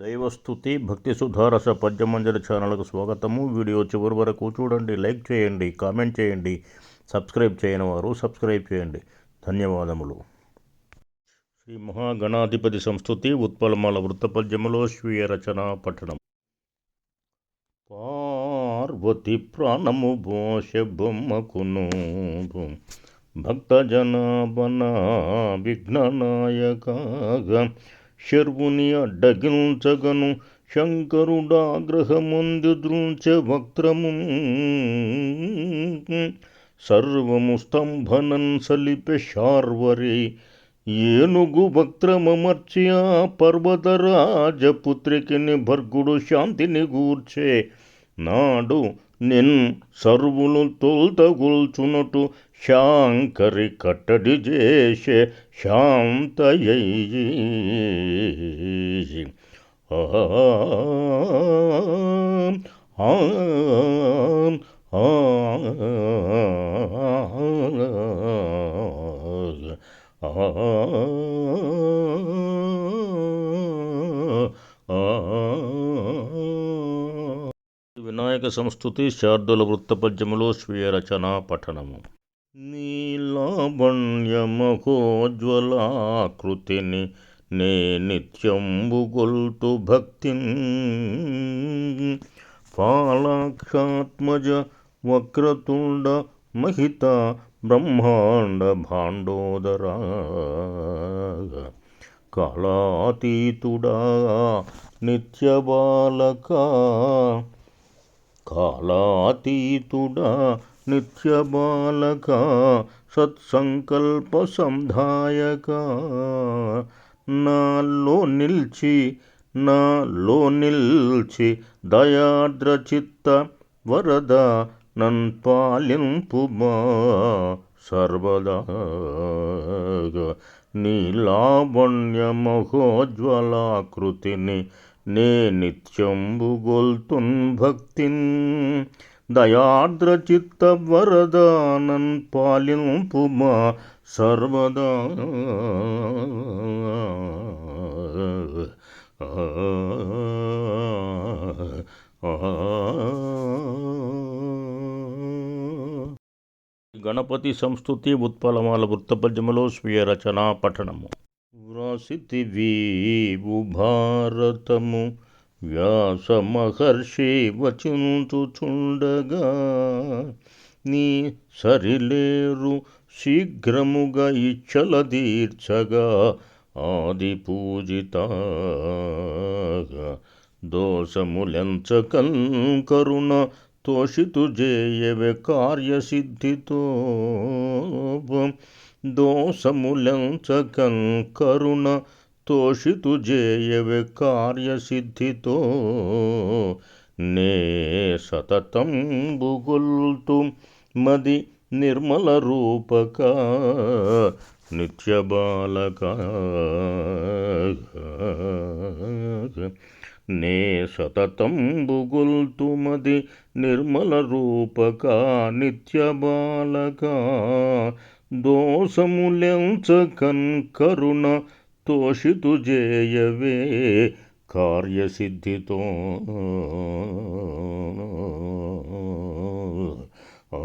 దైవస్థుతి భక్తి సుధారస పద్యమంజరి ఛానల్కు స్వాగతము. వీడియో చివరి వరకు చూడండి లైక్ చేయండి కామెంట్ చేయండి సబ్స్క్రైబ్ చేయని వారు సబ్స్క్రైబ్ చేయండి. ధన్యవాదములు. శ్రీ మహాగణాధిపతి సంస్థుతి ఉత్పలమాల వృత్తపద్యములో స్వీయ రచన పఠనం. పార్వతి ప్రాణము బోష బొమ్మకును. భక్తజనాభన విఘ్ననాయకగా శర్వుని అడ్డగించగను శంకరుడాగ్రహముందు దృంచ వక్త్రము. సర్వము స్తంభనన్ సలిపె శార్వరే ఏనుగు వక్త్రమమర్చి ఆ పర్వతరాజపుత్రికిని భర్గుడు శాంతిని గూర్చే. నాడు నిన్ సర్వులు తొల్తగుల్చునటు శాంకరి కట్టడి చేసే శాంతయ్యి వినాయక సంస్థుతి శార్దుల వృత్తపద్యములో స్వీయ రచన పఠనము. నీలావణ్యమహోజ్వలాకృతిని నే నిత్యంబుగొల్తు భక్తి పాలాక్షాత్మజ వక్రతుండ మహిత బ్రహ్మాండ భాండోదరా. బాలక కాలాతీతుడా నిత్య బాలక సత్సంకల్ప సంధాయక నాలో నిల్చి నాలో నిల్చి దయాద్రచిత్త వరద నన్ పాలింపుమా సర్వదా నీలావణ్యమహోజ్వలాకృతిని నే నిత్యంబు గొల్తున్ భక్తిన్ దయార్ద్రచిత్త వరదానన్ పాలింపుమా సర్వదా. గణపతి సంస్థుతి ఉత్పలమాల వృత్తపద్యములో స్వీయ రచన పఠనము. వ్రాసితివీవు భారతము వ్యాస మహర్షి వచించుచుండగా నీ సరిలేరు శీఘ్రముగా ఇచ్చల తీర్చగా ఆది పూజిత దోషములెంచకన్ కరుణ తోషితు జేయవే కార్యసిద్ధితో దోషములంచకం కరుణ తోషితు జేయవే కార్యసిద్ధితో. నే సతతం బుగుల్తు మది నిర్మల రూపక నిత్య బాలక నే సతతం బుగుల్తు మది నిర్మల రూపక నిత్య నిత్యబాలక. దోషములెంచకన్ కరుణ తోషితు జేయవే కార్యసిద్ధితో. ఆ